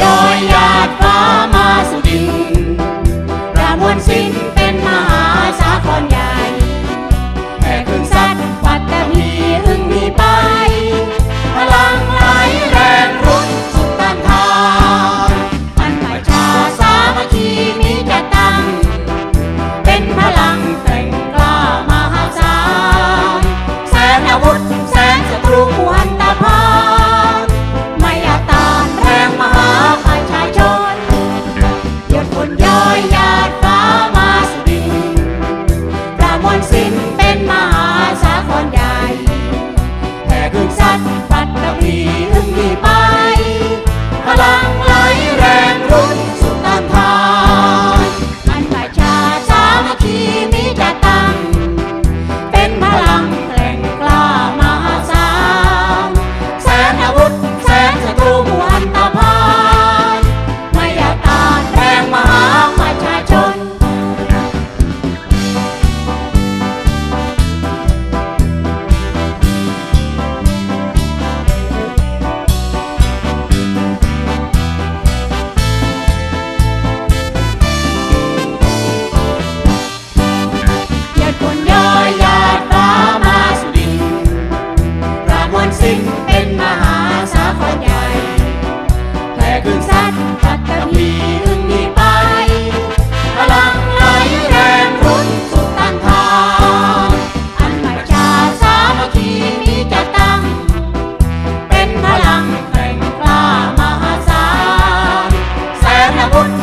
ดอยหยาดฟ้ามาสุดินประมวลสินเป็นมหาสาครใหญ่ มีอึ้งมีไป พลังไหลแรงรุ่นสุดต้านทานมันประชาสามัคคีมิจะตั้ง เป็นพลังแกร่งกล้ามาศาลแสนอาวุธแสนศัตรู คลื่นซัดพัดตะพีลึงนี้ไปพลังไหลแรงรุนสุดต้านทางอันประชาสามัคคีมีจะตั้ง เป็นพลังแห่งกล้ามหาศาลแสนอาวุธ